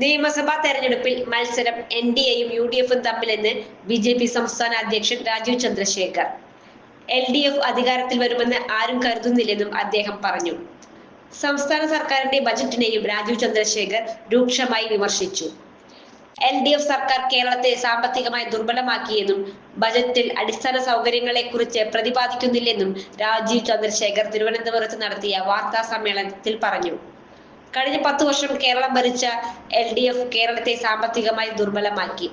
നിയമസഭാ തെരഞ്ഞെടുപ്പിൽ മത്സരം എൻ ഡി എയും യു ഡി എഫും തമ്മിലെന്ന് ബി ജെ പി സംസ്ഥാന അധ്യക്ഷൻ Rajeev Chandrasekhar. L D F അധികാരത്തിൽ വരുമെന്ന് ആരും കരുതുന്നില്ലെന്നും അദ്ദേഹം പറഞ്ഞു. സംസ്ഥാന സർക്കാരിന്റെ ബജറ്റിനെയും രാജീവ് ചന്ദ്രശേഖർ രൂക്ഷമായി വിമർശിച്ചു. എൽ ഡി എഫ് സർക്കാർ കേരളത്തെ സാമ്പത്തികമായി ദുർബലമാക്കിയെന്നും ബജറ്റിൽ അടിസ്ഥാന സൗകര്യങ്ങളെ കുറിച്ച് പ്രതിപാദിക്കുന്നില്ലെന്നും രാജീവ് ചന്ദ്രശേഖർ തിരുവനന്തപുരത്ത് നടത്തിയ വാർത്താ സമ്മേളനത്തിൽ പറഞ്ഞു. കഴിഞ്ഞ പത്ത് വർഷം കേരളം ഭരിച്ച എൽ ഡി എഫ് കേരളത്തെ സാമ്പത്തികമായി ദുർബലമാക്കി.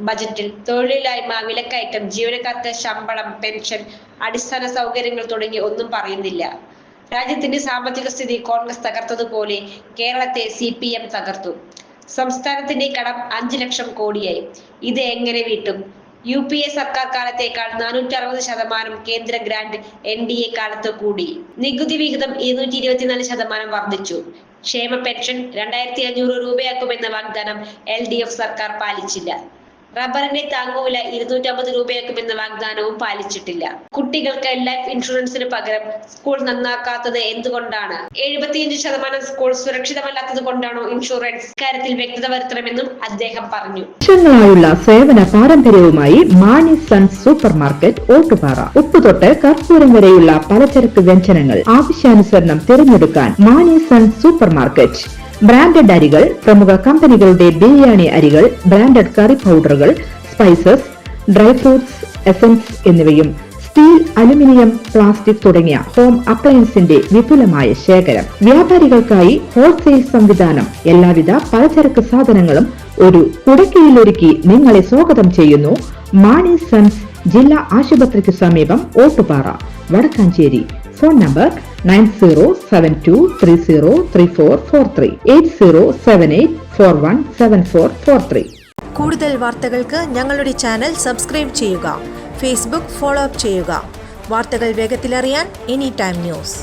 ബജറ്റിൽ തൊഴിലില്ലായ്മ വിലക്കയറ്റം ജീവനക്കാർക്ക് ശമ്പളം പെൻഷൻ അടിസ്ഥാന സൗകര്യങ്ങൾ തുടങ്ങി ഒന്നും പറയുന്നില്ല. രാജ്യത്തിന്റെ സാമ്പത്തിക സ്ഥിതി കോൺഗ്രസ് തകർത്തതുപോലെ കേരളത്തെ സി പി എം തകർത്തു. സംസ്ഥാനത്തിന്റെ കടം അഞ്ചു ലക്ഷം കോടിയായി. ഇത് എങ്ങനെ വീട്ടും? യു പി എ സർക്കാർ കാലത്തേക്കാൾ നാനൂറ്റി അറുപത് ശതമാനം കേന്ദ്ര ഗ്രാന്റ് എൻ ഡി എ കാലത്ത് കൂടി. നികുതി വിഹിതം ഇരുന്നൂറ്റി ഇരുപത്തിനാല് ശതമാനം വർദ്ധിച്ചു. ക്ഷേമ പെൻഷൻ രണ്ടായിരത്തി അഞ്ഞൂറ് രൂപയാക്കുമെന്ന വാഗ്ദാനം എൽ ഡി എഫ് സർക്കാർ പാലിച്ചില്ല റബ്ബറിന്റെ താങ്ങുവില ഇരുന്നൂറ്റമ്പത് രൂപയാക്കുമെന്ന വാഗ്ദാനവും പാലിച്ചിട്ടില്ല. കുട്ടികൾക്ക് ലൈഫ് ഇൻഷുറൻസിന് പകരം സ്കൂൾ നന്നാക്കാത്തത് എന്തുകൊണ്ടാണ്? എഴുപത്തിയഞ്ച് ശതമാനം സ്കൂൾ സുരക്ഷിതമല്ലാത്തത് കൊണ്ടാണോ ഇൻഷുറൻസ് കാര്യത്തിൽ വ്യക്തത വരുത്തണമെന്നും അദ്ദേഹം പറഞ്ഞു. വർഷങ്ങളായുള്ള സേവന പാരമ്പര്യവുമായി Mani sons super market Ottupara. ഉപ്പുതൊട്ട് കർപ്പൂരം വരെയുള്ള പലചരക്ക് വ്യഞ്ജനങ്ങൾ ആവശ്യാനുസരണം തിരഞ്ഞെടുക്കാൻ Mani sons super market. Branded അരികൾ പ്രമുഖ കമ്പനികളുടെ ബിരിയാണി അരികൾ ബ്രാൻഡഡ് കറി പൗഡറുകൾ സ്പൈസസ് ഡ്രൈ ഫ്രൂട്ട്സ് എസൻസ് എന്നിവയും സ്റ്റീൽ അലുമിനിയം പ്ലാസ്റ്റിക് തുടങ്ങിയ ഹോം അപ്ലയൻസിന്റെ വിപുലമായ ശേഖരം. വ്യാപാരികൾക്കായി ഹോൾസെയിൽ സംവിധാനം. എല്ലാവിധ പലചരക്ക് സാധനങ്ങളും ഒരു കുടക്കീഴിലൊരുക്കി നിങ്ങളെ സ്വാഗതം ചെയ്യുന്നു. മാണി സൺസ് ജില്ലാ ആശുപത്രിക്ക് സമീപം Ottupara Vadakkanchery. Phone number nine zero seven two three zero three four four three. Eight zero seven eight four one seven four four three. കൂടുതൽ വാർത്തകൾക്ക് ഞങ്ങളുടെ ചാനൽ സബ്സ്ക്രൈബ് ചെയ്യുക. ഫേസ്ബുക്ക് ഫോളോ അപ്പ് ചെയ്യുക. വാർത്തകൾ വേഗത്തിലറിയാൻ എനി ടൈം ന്യൂസ്.